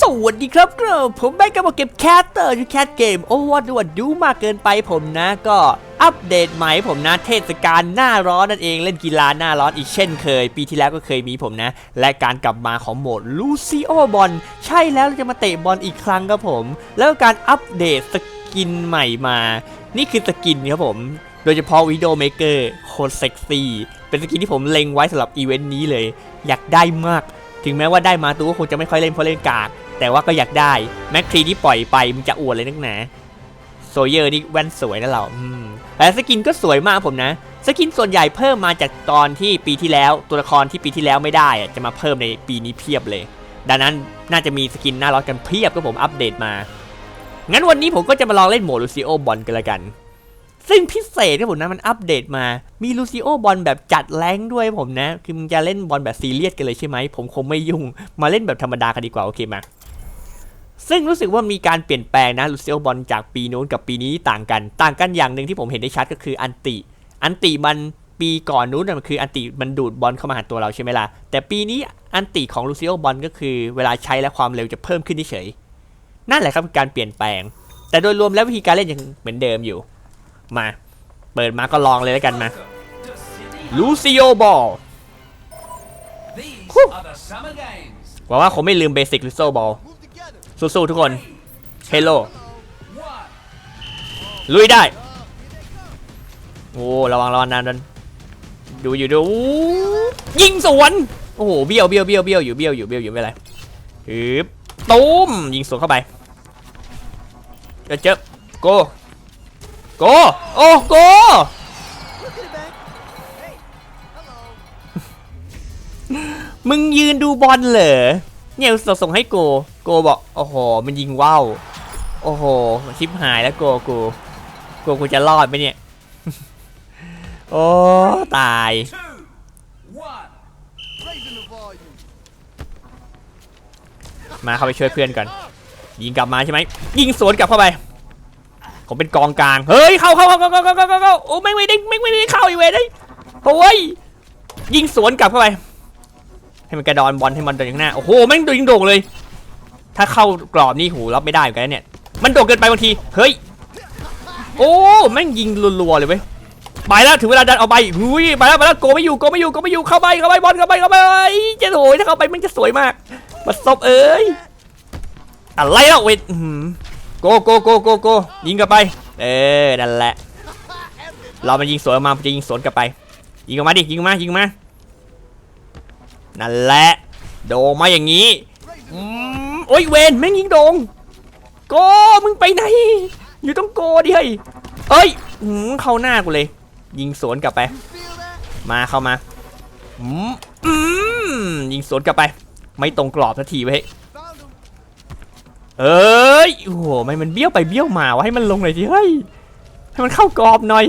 สวัสดีครับครับผมแบงค์กับมาเก็บแคสเตอร์ที่แคสเกมโอ้วัดวัดดูมากเกินไปผมนะก็อัปเดตใหม่ผมนะเทศกาลหน้าร้อนนั่นเองเล่นกีฬาหน้าร้อนอีกเช่นเคย ปีที่แล้วก็เคยมีผมนะ และการกลับมาของโหมดลูซิโอบอลใช่แล้วเราจะมาเตะบอลอีกครั้งครับผม แล้วก็การอัปเดตสกินใหม่มา นี่คือสกินครับผม โดยเฉพาะวิดีโอเมเกอร์โคตรเซ็กซี่เป็นสกินที่ผมเล็งไว้สำหรับอีเวนต์นี้เลย อยากได้มาก ถึงแม้ว่าได้มาตัวก็คงจะไม่ค่อยเล่นเพราะเล่นกาก แต่ว่าก็อยากได้แม็กครีที่ปล่อยไปมันจะอวดเลยนักหนาโซเยอร์นี่แว่นสวยนะเราอืมแต่สกินก็สวยมากผมนะ สกินส่วนใหญ่เพิ่มมาจากตอนที่ปีที่แล้ว ตัวละครที่ปีที่แล้วไม่ได้อะจะมาเพิ่มในปีนี้เพียบเลย ดังนั้นน่าจะมีสกินน่ารักกันเพียบก็ผมอัปเดตมา งั้นวันนี้ผมก็จะมาลองเล่นโหมดลูซิโอบอลกันละกัน ซึ่งพิเศษที่ผมนะมันอัปเดตมา มีลูซิโอบอลแบบจัดแรงด้วยผมนะ คือมึงจะเล่นบอลแบบซีเรียสกันเลยใช่ไหม ผมคงไม่ยุ่ง มาเล่นแบบธรรมดากันดีกว่า โอเคมา ซึ่งรู้สึกว่ามีการเปลี่ยนแปลงนะลูซิโอบอลจากปีโน้นกับปีนี้ต่างกัน ต่างกันอย่างหนึ่งที่ผมเห็นได้ชัดก็คืออันติ อันติมันปีก่อนนู้นนะมันคืออันติมันดูดบอลเข้ามาหาตัวเราใช่ไหมล่ะ แต่ปีนี้อันติของลูซิโอบอลก็คือ เวลาใช้แล้วความเร็วจะเพิ่มขึ้นเฉย นั่นแหละครับการเปลี่ยนแปลง แต่โดยรวมแล้ววิธีการเล่นยังเหมือนเดิมอยู่ มา เปิดมาก็ลองเลยแล้วกันมาลูซิโอบอล These are the summer games. หวังว่าคงไม่ลืมเบสิกลูซิโอบอลสู้ๆทุกคนเฮลโล One. ลุยได้ โอ้ระวังระวังนานดันดูอยู่ดูอู้ยิงสวนโอ้โหเบี้ยวเบี้ยวเบี้ยวเบี้ยวอยู่เบี้ยวอยู่เบี้ยวอยู่ไม่เป็นไรฮึบตูมยิงสวนเข้าไปเจะเจอโก โกโอ้โกมึงยืนดูบอลเหรอเนี่ยส่งส่งให้โก โกบอก โอ้โห มันยิงว่าวโอ้โห ชิปหายแล้วโกกู โกกูจะรอดไหมเนี่ย โอ้ ตาย Two. One. มาเข้าไปช่วยเพื่อนก่อน ยิงกลับมาใช่ไหม ยิงสวนกลับเข้าไป ผมเป็นกองกลาง เฮ้ย เข้าเข้าเข้าเข้าเข้าเข้าเข้าโอ้ไม่ไม่ได้ไม่ไม่ได้เข้าอีเวนเลยโอ้ย ยิงสวนกลับเข้าไป ให้มันกระดอนบอลให้มันเดินข้างหน้า โอ้โห แม่งโดนยิงโด่งเลย ถ้าเข้ากรอบนี่หูรับไม่ได้เกันเนี่ย มันโด่งเกินไปบางที เฮ้ย โอ้ แม่งยิงรัวๆเลยเว้ย ไปแล้วถึงเวลาดันเอาไปหุ้ย ไปแล้วไปแล้วโกไม่อยู่โกไม่อยู่โกไม่อยู่ เข้าไปเข้าไปบอลเข้าไปเข้าไปจะโอ้ยถ้าเข้าไปมันจะสวยมากมาซบเอ้ย อะไรล่ะเว้ย โกโกโกโกโกยิงกลับไป เออนั่นแหละ เรามันยิงสวนมามันจะยิงสวนกลับไป ยิงออกมาดิ ยิงมา ยิงมา นั่นแหละ โดงมาอย่างนี้อโอ้ยเวนแม่งยิงโดงโกมึงไปไหน อยู่ต้องโกดิเฮ้ยเอ้ยเข้าหน้ากูเลย ยิงสวนกลับไป มาเข้ามาอืมอืมยิงสวนกลับไป ไม่ตรงกรอบสักทีเว้ย เอ้ยโอ้โหไม่มันเบี้ยวไปเบี้ยวมาวะให้มันลงหน่อยสิเฮ้ยให้มันเข้ากรอบหน่อย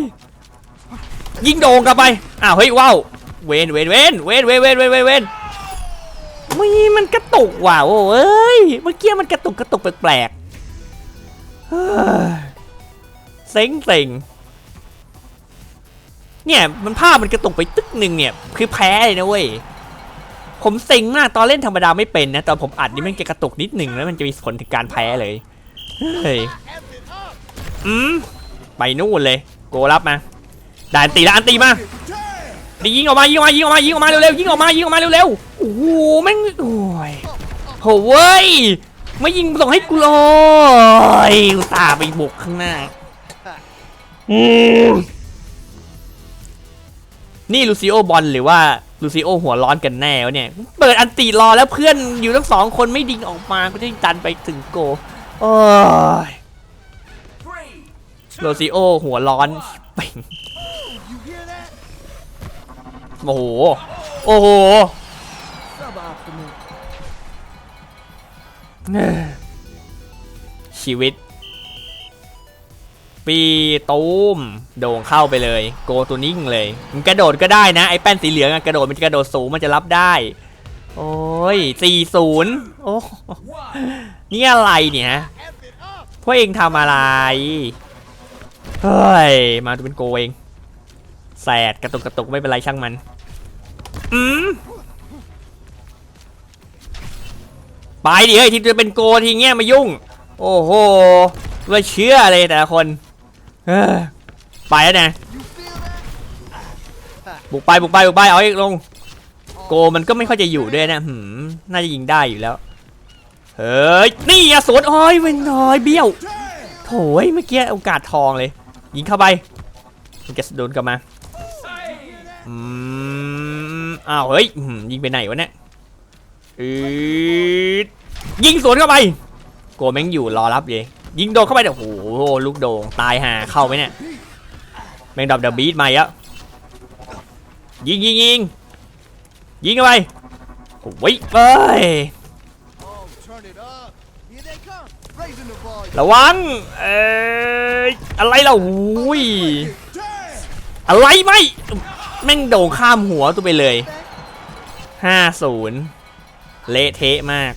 ยิงโด่งกลับไปอ้าวเฮ้ยว้าวเวนเวนเวนเวนเวนเวนเวนเวนเวนมีมันกระตุกว่ะโอ้เอ้ยเมื่อกี้มันกระตุกกระตุกแปลกๆเฮ้ยเซ็งเซ็งเนี่ยมันภาพมันกระตุกไปตึกหนึ่งเนี่ยคือแพ้เลยนะเว้ย ผมเซ็งมากตอนเล่นธรรมดาไม่เป็นนะตอนผมอัดนี่มันจะกระตุกนิดหนึ่งแล้วมันจะมีผลถึงการแพ้เลยเฮ้ยอืมไปนู่นเลยโกรับมาด่านตีแล้วอันตีมาดียิงออกมายิงออกมายิงออกมายิงออกมาเร็วๆยิงออกมายิงออกมาเร็วๆโอ้โหแม่งโอ้ยโหเว้ยไม่ยิงส่งให้กูเลยตาไปบุกข้างหน้าอืมนี่ลูซิโอบอลหรือว่า ลูซิโอหัวร้อนกันแน่วเนี่ย เปิดอันตีรอแล้วเพื่อนอยู่ทั้งสองคนไม่ดิงออกมาก็จะดันไปถึงโกโอ้ยโลซิโอหัวร้อนเป่งโอ้โห โอ้โหชีวิต ปีตูมโด่งเข้าไปเลย โกตัวนิ่งเลยมันกระโดดก็ได้นะไอ้แป้นสีเหลืองอะกระโดดมันจะกระโดดสูงมันจะรับได้ โอ้ยสี่ศูนย์โอ้นี่อะไรเนี่ยพวกเองทำอะไรเฮ้ยมาดูเป็นโกเองแสดกระตุกกระตุกไม่เป็นไรช่างมันอืมไปดิเฮ้ยที่จะเป็นโกทีเงี้ยมายุ่ง โอ้โหเลยเชื่อเลยแต่ละคน ไปแล้วนะบุกไปบุกไปบุกไปเอาอีกลง โกมันก็ไม่ค่อยจะอยู่ด้วยนะหืมน่าจะยิงได้อยู่แล้ว เฮ้ย นี่อะสวนอ้อยเว้นน้อยเบี้ยว โถยเมื่อกี้โอกาสทองเลย ยิงเข้าไปมันจะโดนกลับมา อืม อ้าวเฮ้ยยิงไปไหนวะเนี่ยอืดยิงสวนเข้าไป โกแม่งอยู่รอรับเลย ยิงโดนเข้าไปเดี๋ยวโอ้โหลูกโด่งตายห่าเข้าไหมเนี่ยแม่งดับเดอะบีทมาอีกแล้วยิงยิงยิงยิงเข้าไปโอ้ยเอ้ยระวังเอ้ยอะไรล่ะอุ้ยอะไรไม่แม่งโด่งข้ามหัวตัวไปเลยห้าศูนย์เละเทะมาก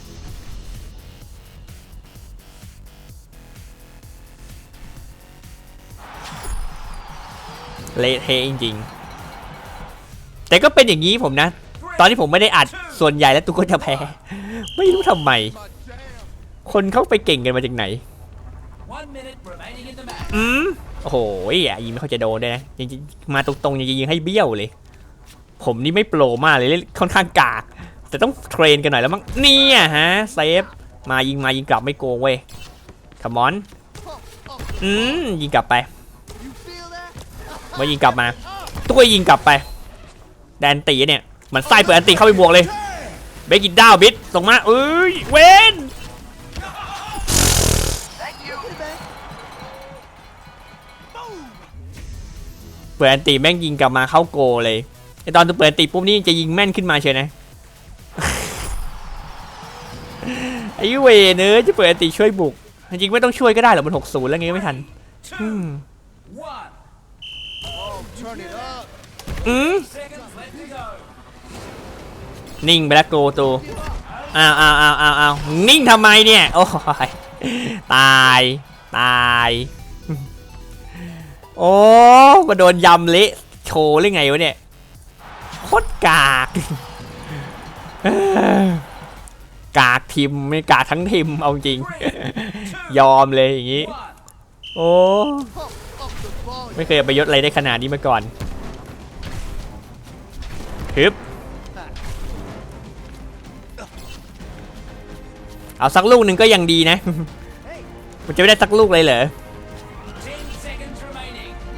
เละเทะจริงๆ แต่ก็เป็นอย่างนี้ผมนะ ตอนที่ผมไม่ได้อัดส่วนใหญ่แล้วตุกก็จะแพ้ ไม่รู้ทำไม My jam. คนเขาไปเก่งกันมาจากไหน One minute remaining in the match. อืมโอ้โหอะยิงไม่ค่อยจะโดนด้วยนะจริงๆมาตรงๆยังจะยิงให้เบี้ยวเลย ผมนี่ไม่โปรมากเลยเล่นค่อนข้างกาก แต่ต้องเทรนกันหน่อยแล้วมั้งเนี่ยฮะเซฟมายิงมายิงกลับไม่โกงเว้ยขมอน Pump up. อืมยิงกลับไป You feel that? มายิงกลับมาตัวยิงกลับไป แดนตีเนี่ยมันไส้เปิดอันตีเข้าไปบวกเลย เบกินดาวบิดส่งมาเอ้ยเวน Okay, man. เปิดอันตีแม่งยิงกลับมาเข้าโกเลยไอตอนตัวเปิดอันตีปุ๊บนี่จะยิงแม่นขึ้นมาเชียวนะไอ้เวเนอะจะเปิดอันตีช่วยบุกจริงๆไม่ต้องช่วยก็ได้หรอกมันหกศูนย์แล้วไงก็ไม่ทัน อืม อืมนิ่งไปแล้วโกตูอ้าวอ้าวอ้าวอ้าวอ้าวนิ่งทำไมเนี่ย โอ้ยตาย ตาย โอ้มาโดนยำเละโชว์หรือไงวะเนี่ยโคตรกาก กากทีมไม่กากทั้งทีมเอาจริง ยอมเลยอย่างนี้ โอ้ ไม่เคยประยศอะไรได้ขนาดนี้มาก่อน ฮึบเอาสักลูกหนึ่งก็ยังดีนะ มันจะไม่ได้สักลูกเลยเหรอ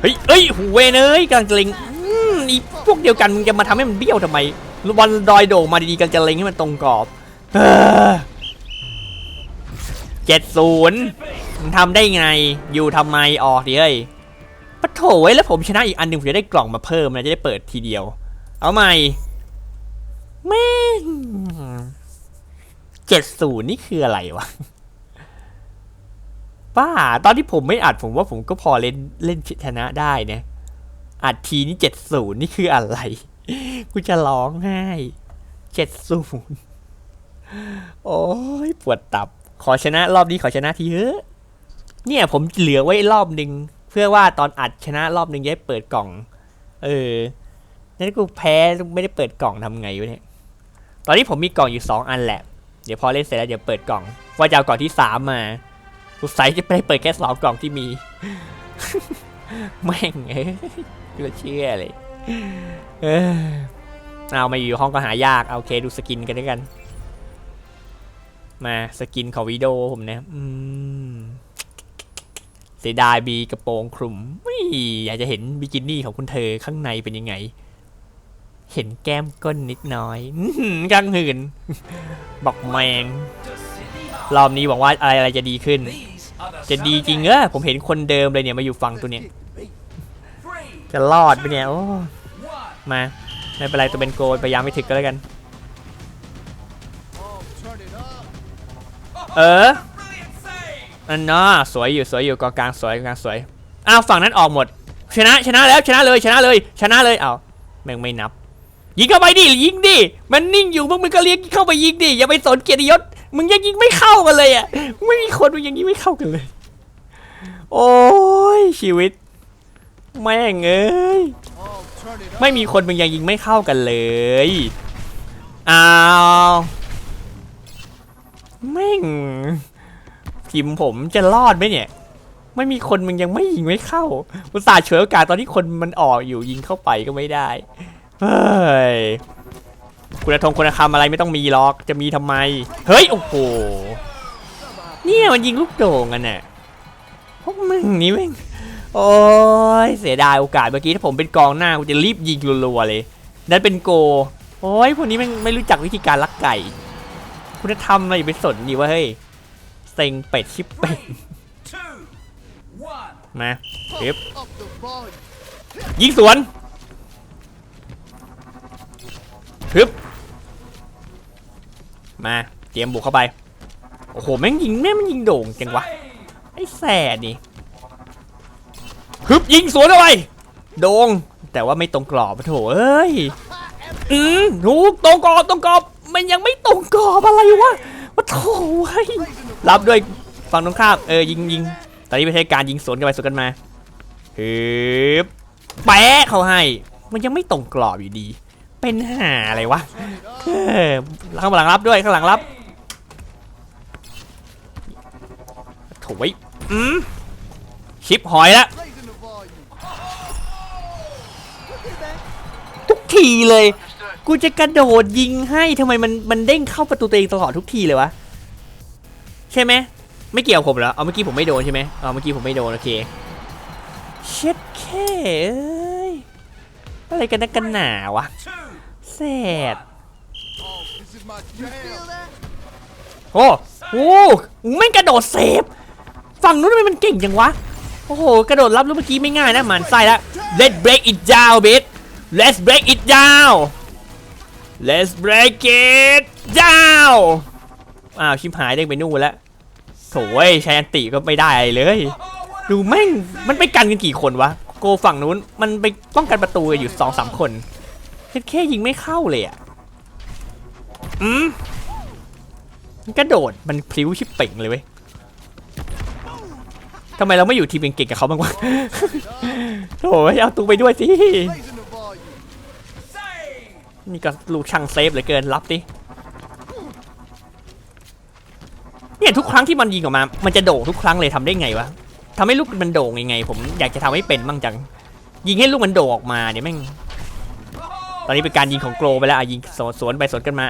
เฮ้ยเอ้ยหูเวนเอ้ยกำลังจะเล็งอืมนี่พวกเดียวกันมึงจะมาทำให้มันเบี้ยวทำไมบอลดอยโด่งมาดีๆกันจะเล็งให้มันตรงกรอบเจ็ดศูนย์มึงทำได้ไง อยู่ทำไมออกดิเอ้ยปะโถเว้ยแล้วผมชนะอีกอันหนึ่งผมจะได้กล่องมาเพิ่มนะจะได้เปิดทีเดียว เอาใหม่แม่งเจ็ดศูนย์นี่คืออะไรวะป้า ตอนที่ผมไม่อัดผมว่าผมก็พอเล่นเล่นชนะได้นะอัดทีนี่เจ็ดศูนย์นี่คืออะไร กูจะร้องไห้เจ็ดศูนย์โอ้ยปวดตับ ขอชนะรอบนี้ขอชนะทีเถอะเนี่ย ผมเหลือไว้รอบหนึ่งเพื่อว่าตอนอัดชนะรอบหนึ่งจะเปิดกล่อง เออ นั่นกูแพ้ไม่ได้เปิดกล่องทำไงวะเนี่ย ตอนนี้ผมมีกล่องอยู่สองอันแหละ เดี๋ยวพอเล่นเสร็จแล้วเดี๋ยวเปิดกล่อง ว่าจะเอากล่องที่สามมาสงสัยจะไม่ได้เปิดแค่สองกล่องที่มี แม่งเอ้ยเหลือเชื่อเลยเออเอามาอยู่ห้องก็หายากเอาเคดูสกินกันด้วยกัน มาสกินของวิดีโอผมนะอืมเสียดายมีกระโปรงคลุมไม่อยากจะเห็นบิกินี่ของคุณเธอข้างในเป็นยังไง เห็นแก้มก้นนิดน้อยกลางหืน บอกแมง รอบนี้หวังว่าอะไรอะไรจะดีขึ้น จะดีจริงเออผมเห็นคนเดิมเลยเนี่ยมาอยู่ฝั่งตัวเนี่ย จะรอดไปะเนี่ยโอ้มา ไม่เป็นไรตัวเป็นโกลพยายามไม่ถึกก็แล้วกัน เอออันน่าสวยอยู่สวยอยู่กอกลางสวยกองกลางสวยอ้าวฝั่งนั้นออกหมด ชนะชนะแล้วชนะเลยชนะเลย ชนะเลยเอาแม่งไม่นับ ยิงเข้าไปดิยิงดิมันนิ่งอยู่พวกมึงก็เลี้ยงเข้าไปยิงดิอย่าไปสนเกียรติยศมึงยังยิงไม่เข้ากันเลยอะไม่มีคนมึงยังยิงไม่เข้ากันเลย โอ้ยชีวิต แม่งเอ้ยไม่มีคนมึงยังยิงไม่เข้ากันเลยอ้าวแม่งทีมผมจะรอดไหมเนี่ยไม่มีคนมึงยังไม่ยิงไม่เข้าอุตส่าห์ฉวยโอกาสตอนที่คนมันออกอยู่ยิงเข้าไปก็ไม่ได้ เฮ้ยคุณธงคุณธรรมอะไรไม่ต้องมีหรอกจะมีทำไม เฮ้ย โอ้โหเนี่ยมันยิงลูกโด่งกันน่ะพวกมึงนี่แม่งโอ้ยเสียดายโอกาสเมื่อกี้ถ้าผมเป็นกองหน้ากูจะรีบยิงรัวๆเลยนั่นเป็นโก โอ้ยพวกนี้แม่งไม่รู้จักวิธีการลักไก่ คุณธรรมอะไรไปสนดีวะเฮ้ยเซ็งเป็ดชิบเป็ด Two, one. มา Pump Yep. up the volume. ยิงสวน ฮึบมาเตรียมบุกเข้าไป โอ้โห แม่งยิงแม่งมันยิงโด่งจังวะ ไอ้แสดนี่ฮึบยิงสวนเข้าไปโด่งแต่ว่าไม่ตรงกรอบโถเอ้ย อืมถูกตรงกรอบตรงกรอบ มันยังไม่ตรงกรอบอะไรวะวะโถเฮ้ยรับด้วยฝั่งตรงข้ามเออยิงยิงตอนนี้ไม่ใช่การยิงสวนกันไปสวนกันมาฮึบแปะเขาให้ มันยังไม่ตรงกรอบอยู่ดี เป็นหาอะไรวะเออข้างหลังรับด้วยข้างหลังรับโถยอืมชิปหอยละทุกทีเลย กูจะกระโดดยิงให้ทำไมมันมันเด้งเข้าประตูตัวเองตลอดทุกทีเลยวะ ใช่ไหมไม่เกี่ยวกับผมเหรอเอาเมื่อกี้ผมไม่โดนใช่ไหมเอาเมื่อกี้ผมไม่โดนโอเคเช็ดแค่เอ้ยอะไรกันนักกันหนาวะ Two. แสด Oh, this is my jam. You feel that? โอ้โหแม่งกระโดดเซฟ ฝั่งนู้นทำไมมันเก่งจังวะ โอ้โห กระโดดรับลูกเมื่อกี้ไม่ง่ายนะหมันไส้ละ Let's break it down bitch Let's break it down Let's break it down อ้าว ชิมหายเด้งไปนู่นแล้วโถ่เว้ยใช้อันติก็ไม่ได้เลย ดูแม่ง มันไปกันกันกี่คนวะ โกฝั่งนู้น มันไปป้องกันประตูอยู่สองสามคน แค่แค่ยิงไม่เข้าเลยอะ อืมมันกระโดดมันพลิ้วชิบเป่งเลยเว้ยทำไมเราไม่อยู่ทีมเก่งๆกับเขาบ้างวะโถ่ยเอาตูไปด้วยสิ Raising the volume. save. นี่ก็ลูกช่างเซฟเหลือเกินรับดิเนี่ยทุกครั้งที่มันยิงออกมา มันจะโด่งทุกครั้งเลยทำได้ไงวะทำให้ลูกมันโด่งยังไง ผมอยากจะทำให้เป็นบ้างจัง ยิงให้ลูกมันโด่งออกมาเนี่ยแม่ง ตอนนี้เป็นการยิงของโกลไปแล้วอะยิงสวนสวนไปสวนกันมา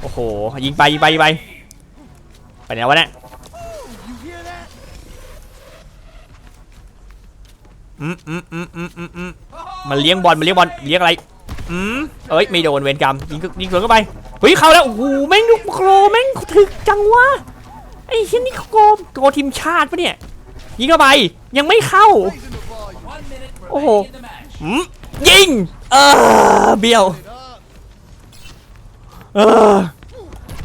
โอ้โหยิงไปยิงไปยิงไปไปไหนวะเนี่ยอืมอืมอืมอืมอืมอืมมันเลี้ยงบอลมันเลี้ยงบอลเลี้ยงอะไรอืมเอ้ยไม่โดนเวรกรรมยิงยิงสวนเข้าไปเฮ้ยเข้าแล้วโอ้โหแม่งดูโกลแม่งถึกจังวะไอ้เช่นนี่โกลโกลทีมชาติปะเนี่ยยิงเข้าไปยังไม่เข้า Raising the volume. One minute Oh. remaining in the match. อืม ยิง เออเบี้ยว เออ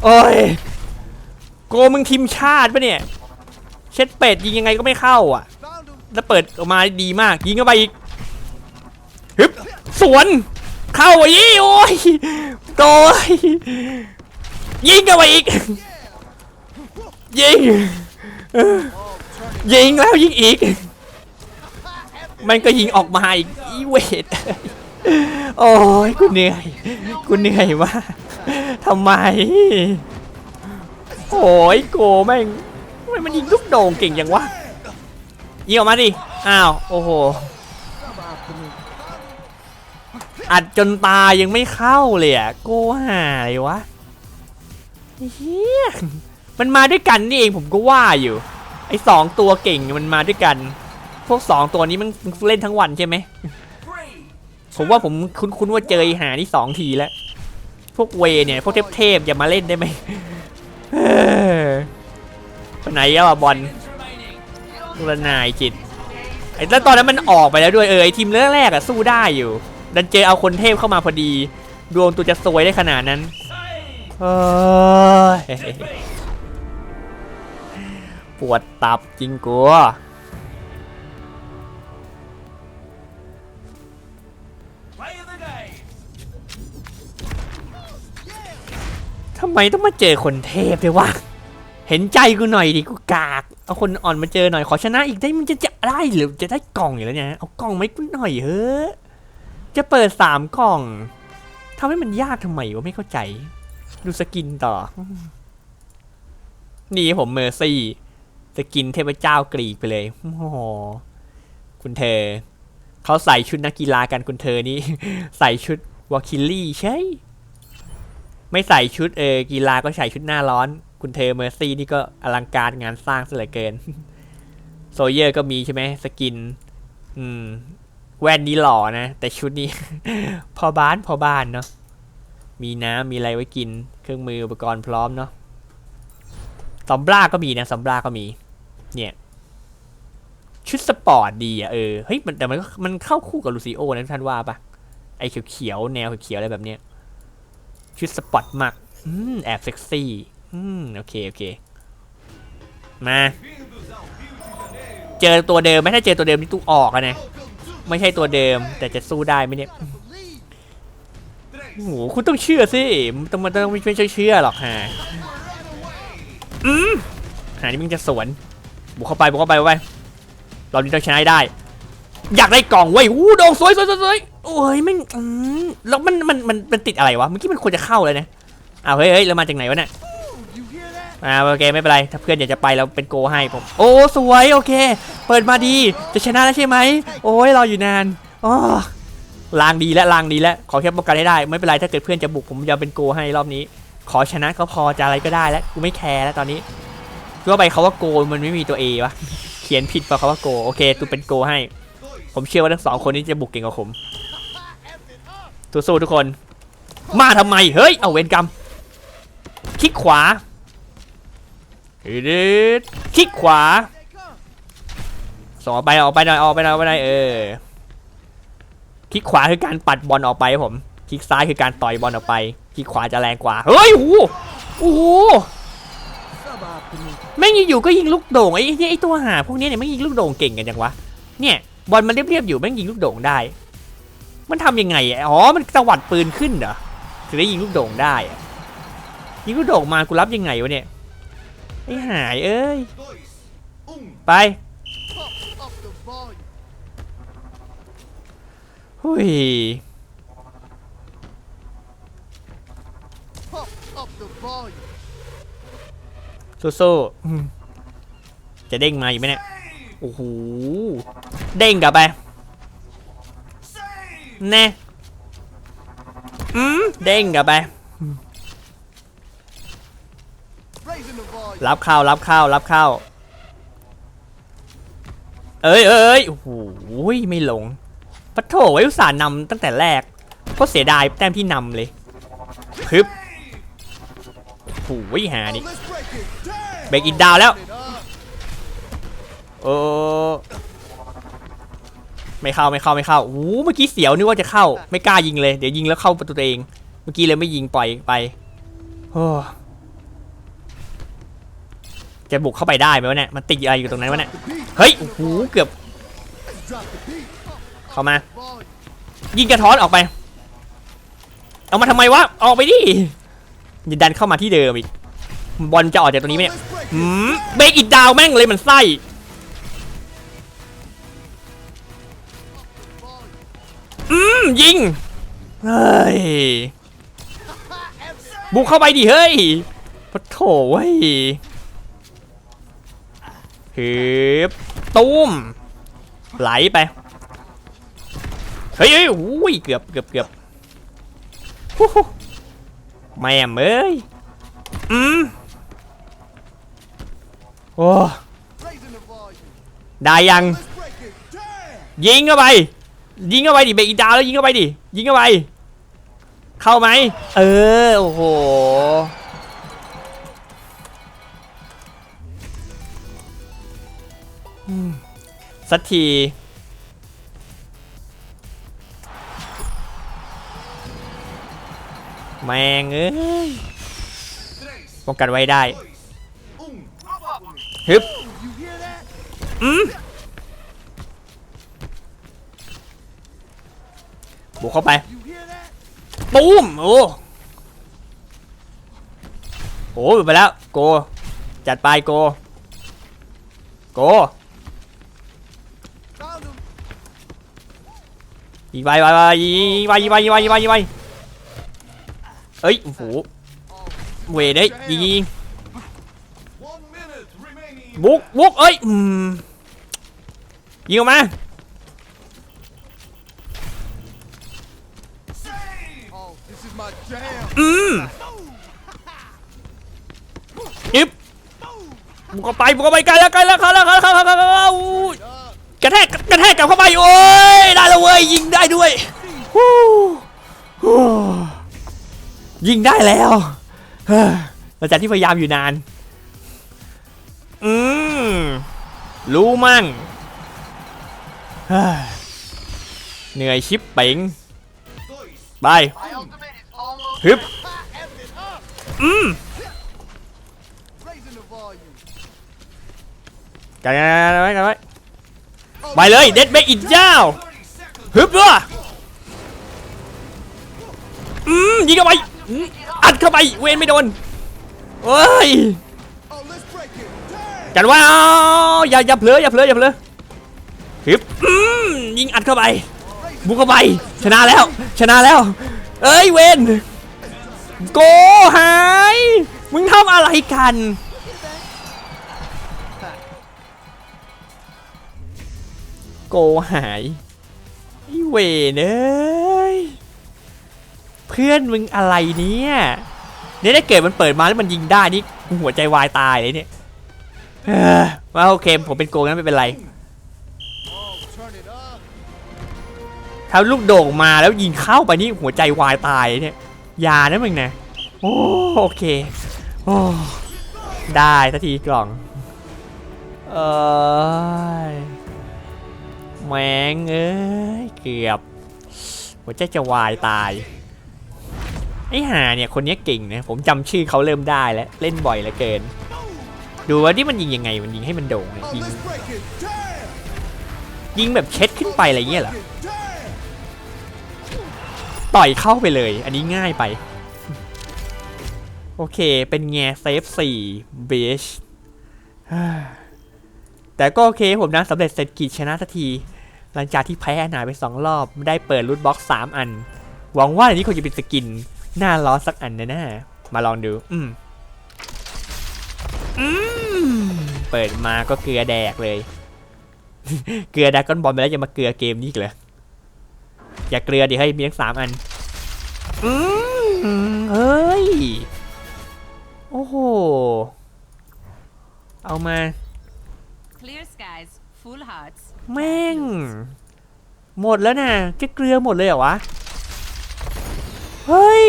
โอ้ยโกมึงทีมชาติปะเนี่ย เช็ดเป็ดยิงยังไงก็ไม่เข้าอะ แล้วเปิดออกมาดีมาก ยิงเข้าไปอีกฮึบสวน เข้าอีกโอ้ยโดยยิงเข้าไปอีก ยิง ยิงแล้วยิงอีก มันก็ยิงออกมาอีกอีเวทโอ้ยกูเหนื่อยกูเหนื่อยมากทำไมโอ้ยโกแม่งทำไมมันยิงลูกโด่งเก่งอย่างวะยิงออกมาดิอ้าวโอ้โหอัดจนตายังไม่เข้าเลยอะโกหาอะไรวะเฮียมันมาด้วยกันนี่เองผมก็ว่าอยู่ ไอ้สองตัวเก่งมันมาด้วยกัน พวกสองตัวนี้มันเล่นทั้งวันใช่ไหม ผมว่าผมคุ้นๆว่าเจอหานี่สองทีแล้ว พวกเวเนี่ยพวกเทพๆอย่ามาเล่นได้ไหมไปไหนแล้วอะบอล Seconds remaining. ตุลนายจิตไอ้แล้วตอนนั้นมันออกไปแล้วด้วยเออไอทีมแรกๆอะสู้ได้อยู่ ดันเจอเอาคนเทพเข้ามาพอดี ดวงตัวจะซวยได้ขนาดนั้นปวดตับจริงกัว ทำไมต้องมาเจอคนเทพด้วยวะ เห็นใจกูหน่อยดิกูกาก เอาคนอ่อนมาเจอหน่อยขอชนะอีกได้มันจะจะได้หรือจะได้กล่องอยู่แล้วเนี่ยเอากล่องไหมกูหน่อยเฮ้อจะเปิดสามกล่องทำให้มันยากทำไมวะไม่เข้าใจ ดูสกินต่อ นี่ผมเมอร์ซี่สกินเทพเจ้ากรีกไปเลยโอ้โหคุณเธอ เขาใส่ชุดนักกีฬากันคุณเธอนี่ ใส่ชุดวอคิลลี่ใช่ ไม่ใส่ชุดเออกีฬาก็ใส่ชุดหน้าร้อน คุณเธอเมอร์ซี่นี่ก็อลังการงานสร้างซะเหลือเกิน โซเยอร์ก็มีใช่ไหมสกิน อืม แว่นนี้หล่อนะ แต่ชุดนี้ พอบ้านพอบ้านเนาะมีน้ำมีอะไรไว้กิน เครื่องมืออุปกรณ์พร้อมเนาะซัมบราก็มีนะซัมบราก็มี เนี่ย ชุดสปอร์ตดีอะเออเฮ้ยมันแต่มันก็มันเข้าคู่กับลูซิโอนะท่านว่าปะไอเขียวๆแนวเขียวอะไรแบบเนี้ย ชุดสปอร์ตมากอืมแอบเซ็กซี่อืมโอเคโอเค มา เจอตัวเดิมไหมถ้าเจอตัวเดิมนี่ตู้ออกอะนะไม่ใช่ตัวเดิม แต่จะสู้ได้ไหมเนี่ยโอ้โหคุณต้องเชื่อสิมันต้องมันต้องไม่ใช่เชื่อหรอกฮะอืมหานี่มึงจะสวน บุกเข้าไปบุกเข้าไปไปเรานี้ต้องชนะได้ อยากได้กล่องเว้ยอู้โดงสวยสวยสวยสวย โอ้ยไม่งอืมแล้วมันมันมันมันติดอะไรวะเมื่อกี้มันควรจะเข้าเลยนะเอาเฮ้ยเฮ้ยเรามาจากไหนวะเนี่ยอ่าโอเคไม่เป็นไรถ้าเพื่อนอยากจะไปเราเป็นโกให้ผมโอ้สวยโอเค เปิดมาดีจะชนะแล้วใช่ไหมโอ้ยรออยู่นานอ๋อลางดีแล้วลางดีแล้วขอแค่ป้องกันให้ได้ ไม่เป็นไรถ้าเกิดเพื่อนจะบุกผมจะเป็นโกให้รอบนี้ ขอชนะก็พอจะอะไรก็ได้แล้วกูไม่แคร์แล้วตอนนี้คือว่าไปเขาว่าโกมันไม่มีตัว A วะเขียนผิดเปล่าเขาว่าโกโอเคตูเป็นโกให้ ผมเชื่อว่าทั้งสองคนนี้จะบุกเก่งกว่าผม สู้ๆทุกคน มาทำไม เฮ้ย เอาเวรกรรม คลิกขวาดืดคลิกขวาส่งออกไปออกไปหน่อยออกไปหน่อยออกไปหน่อยเออ คลิกขวาคือการปัดบอลออกไปผม คลิกซ้ายคือการต่อยบอลออกไป คลิกขวาจะแรงกว่า เฮ้ยโอ้โหโอ้โหแม่งอยู่ก็ยิงลูกโด่งไอ้เนี่ยไอ้ตัวหาพวกนี้เนี่ยแม่งยิงลูกโด่งเก่งกันจังวะ เนี่ยบอลมันเรียบๆอยู่แม่งยิงลูกโด่งได้ มันทำยังไงอะอ๋อมันตวัดปืนขึ้นเหรอถึงได้ยิงลูกโด่งได้ยิงลูกโด่งมากูรับยังไงวะเนี่ยไอ้หายเอ้ยไปหุยสู้ๆจะเด้งมาอยู่ไหมเนี่ยโอ้โหเด้งกลับไป แน่อืมเด้งกับไป รับเข้ารับเข้ารับเข้าเอ้ยเอ้ยโอ้โหไม่หลงปะโถไว้อุตส่าห์นำตั้งแต่แรกก็เสียดายแต้มที่นำเลยพึบโอ้โหหานี่เบรกอินดาวแล้ว Turn it up. โอ้ ไม่เข้าไม่เข้าไม่เข้าโอ้โหเมื่อกี้เสียวนึกว่าจะเข้า ไม่กล้ายิงเลย เดี๋ยวยิงแล้วเข้าประตูตัวเอง เมื่อกี้เลยไม่ยิงปล่อยไปโอ้จะบุกเข้าไปได้ไหมวะเนี่ย มันติดอะไรอยู่ตรงนั้นวะเนี่ย เฮ้ย โอ้โห เกือบ เข้ามา ยิงกระท้อนออกไป เอามาทำไมวะ ออกไปดิอย่าดันเข้ามาที่เดิมอีก บอลจะออกจากตรงนี้ไหมเนี่ย let's break หื it. มเบรกอิดดาวแม่งเลยมันไส้ ยิง เฮ้ย บุกเข้าไปดิเฮ้ยปะโถเว้ยฮึบตุ้ม ไหลไป เฮ้ยเฮ้ยโอ้ย เกือบเกือบเกือบฮู้ฮู้แม่เอ้ย อืม โอ้ ได้ยัง ยิงเข้าไป ยิงเข้าไปดิเบรกอีกดาวแล้วยิงเข้าไปดิยิงเข้าไป เข้าไหมเออโอ้โหอืมสักทีแมงเอ้ยป้องกันไว้ได้ฮึบ You hear that? อืม บุกเข้าไป You hear that? ตูมโอ้โหไปแล้วโกจัดไปโกโกยิงไปไปไปยิงไปยิงไปยิงไปยิงไปยิงไปเอ้ยโอ้โหเวทเอ้ยยิงบุกบุกเอ้ยยิงออกมา อืมยิบบุกเข้าไปบุกเข้าไปไกลแล้วไกลแล้วเขาแล้วเขาแล้วเขาแล้วเขาแล้วเขาอู้กระแทกกระแทกกลับเข้าไปโอ้ยได้แล้วเว้ยยิงได้ด้วยฮู้ฮู้ยิงได้แล้วเฮ้ยหลังจากที่พยายามอยู่นาน อืมรู้มั่งเหนื่อยชิปเป๋งไป ฮึบอืมกันไว้กันไว้ไปเลยเด็ดเบกอีกยาว30 seconds. ฮึบด้วยอืมยิงเข้าไปอัดเข้าไปเวนไม่โดนเฮ้ยกันว่าอย่าอย่าเผลออย่าเผลออย่าเผลอฮึบอืมยิงอัดเข้าไปบุกเข้าไปชนะแล้ว ชนะแล้ว เอ้ยเวน โกหาย มึงทำอะไรกัน โกหายไอเวนเอ้ยเพื่อนมึงอะไรเนี่ยเนี่ยถ้าเกิดมันเปิดมาแล้วมันยิงได้นี่หัวใจวายตายเลยเนี่ยว่าโอเคผมเป็นโกงนั้นไม่เป็นไรถ้าลูกโด่งมาแล้วยิงเข้าไปนี่หัวใจวายตายเนี่ย ย่านะมึงนะโอ้โอเคโอ้ได้สักทีกล่องเอยแมงเอ้ยเกือบหัวใจจะวายตายไอ้ห่าเนี่ยคนนี้เก่งนะผมจำชื่อเขาเริ่มได้แล้วเล่นบ่อยเหลือเกิน ดูว่าที่มันยิงยังไงมันยิงให้มันโด่งยิงยิงแบบเช็ดขึ้นไปอะไรเงี้ยเหรอ ต่อยเข้าไปเลย อันนี้ง่ายไป โอเค เป็นแง่เซฟ4เบชแต่ก็โอเคผมนะสำเร็จเสร็จกิจชนะสักที หลังจากที่แพ้หนาไป2รอบ ได้เปิดรูทบ็อกซ์3อัน หวังว่าอันนี้คงจะเป็นสกิน หน้าล้อสักอันนะนะมาลองดู อืมอืมเปิดมาก็เกลือแดกเลย เกลือดากอนบอลไปแล้วจะมาเกลือเกมนี้อีกเหรอ อย่าเกลือดิเฮ้ยมีทั้งสามอันอืมเฮ้ย โอ้โห เอามา Clear skies, full hearts. แม่ง หมดแล้วนะแกเกลือหมดเลยเหรอวะ เฮ้ย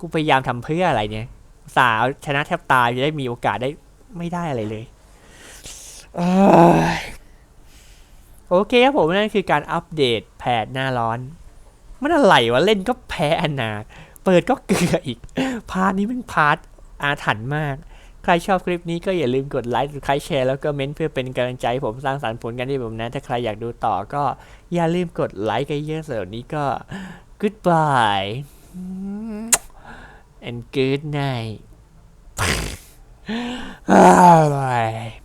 กูพยายามทำเพื่ออะไรเนี่ย สาวชนะแทบตายจะได้มีโอกาสได้ไม่ได้อะไรเลยเอ้ย โอเคครับผมนั่นคือการอัปเดตแพทหน้าร้อน มันอะไรวะเล่นก็แพ้อนาเปิดก็เกลืออีก พาร์ทนี้มันพาร์ทอาถรรพ์มาก ใครชอบคลิปนี้ก็อย่าลืมกดไลค์กดใครแชร์แล้วก็เม้นต์เพื่อเป็นกำลังใจใผมสร้างสรรค์ผลงานที่ผมนะ ถ้าใครอยากดูต่อก็อย่าลืมกดไลค์กันเยอะสำหรับวันนี้ก็ goodbye and good night บ๊ายบาย